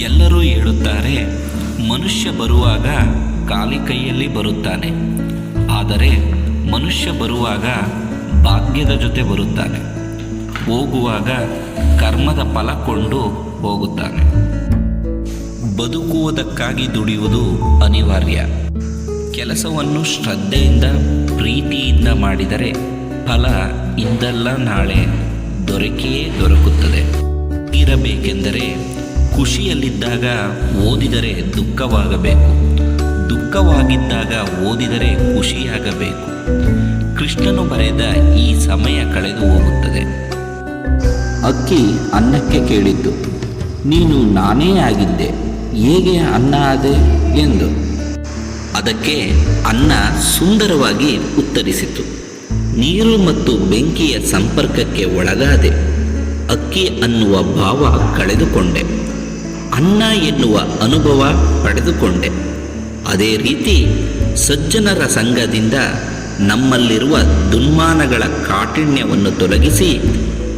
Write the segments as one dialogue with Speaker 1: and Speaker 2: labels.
Speaker 1: ಎಲ್ಲರೂ ಹೇಳುತ್ತಾರೆ, ಮನುಷ್ಯ ಬರುವಾಗ ಖಾಲಿ ಕೈಯಲ್ಲಿ ಬರುತ್ತಾನೆ. ಆದರೆ ಮನುಷ್ಯ ಬರುವಾಗ ಭಾಗ್ಯದ ಜೊತೆ ಬರುತ್ತಾನೆ. ಹೋಗುವಾಗ ಕರ್ಮದ ಫಲ ಕೊಂಡು ಹೋಗುತ್ತಾನೆ. ಬದುಕುವುದಕ್ಕಾಗಿ ದುಡಿಯುವುದು ಅನಿವಾರ್ಯ. ಕೆಲಸವನ್ನು ಶ್ರದ್ಧೆಯಿಂದ, ಪ್ರೀತಿಯಿಂದ ಮಾಡಿದರೆ ಫಲ ಇಂದಲ್ಲ ನಾಳೆ ದೊರಕಿಯೇ ದೊರಕುತ್ತದೆ. ಇರಬೇಕೆಂದರೆ ಖುಷಿಯಲ್ಲಿದ್ದಾಗ ಓದಿದರೆ ದುಃಖವಾಗಬೇಕು. ದುಃಖವಾಗಿದ್ದಾಗ ಓದಿದರೆ ಖುಷಿಯಾಗಬೇಕು. ಕೃಷ್ಣನು ಬರೆದ ಈ ಸಮಯ ಕಳೆದು ಹೋಗುತ್ತದೆ.
Speaker 2: ಅಕ್ಕಿ ಅನ್ನಕ್ಕೆ ಕೇಳಿದ್ದು ನೀನು ನಾನೇ ಆಗಿದ್ದೆ ಹೇಗೆ ಅನ್ನ ಆದೆ ಎಂದು.
Speaker 1: ಅದಕ್ಕೆ ಅನ್ನ ಸುಂದರವಾಗಿ ಉತ್ತರಿಸಿತು. ನೀರು ಮತ್ತು ಬೆಂಕಿಯ ಸಂಪರ್ಕಕ್ಕೆ ಒಳಗಾದೆ. ಅಕ್ಕಿ ಅನ್ನುವ ಭಾವ ಕಳೆದುಕೊಂಡೆ. ಅನ್ನ ಎನ್ನುವ ಅನುಭವ ಪಡೆದುಕೊಂಡೆ. ಅದೇ ರೀತಿ ಸಜ್ಜನರ ಸಂಘದಿಂದ ನಮ್ಮಲ್ಲಿರುವ ದುನ್ಮಾನಗಳ ಕಾಠಿಣ್ಯವನ್ನು ತೊಲಗಿಸಿ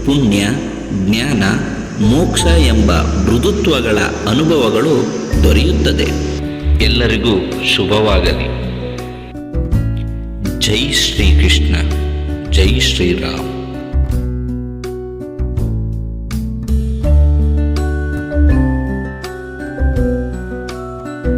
Speaker 1: ಪುಣ್ಯ, ಜ್ಞಾನ, ಮೋಕ್ಷ ಎಂಬ ಮೃದುತ್ವಗಳ ಅನುಭವಗಳು ದೊರೆಯುತ್ತದೆ. ಎಲ್ಲರಿಗೂ ಶುಭವಾಗಲಿ. ಜೈ ಶ್ರೀಕೃಷ್ಣ, ಜೈ ಶ್ರೀರಾಮ್.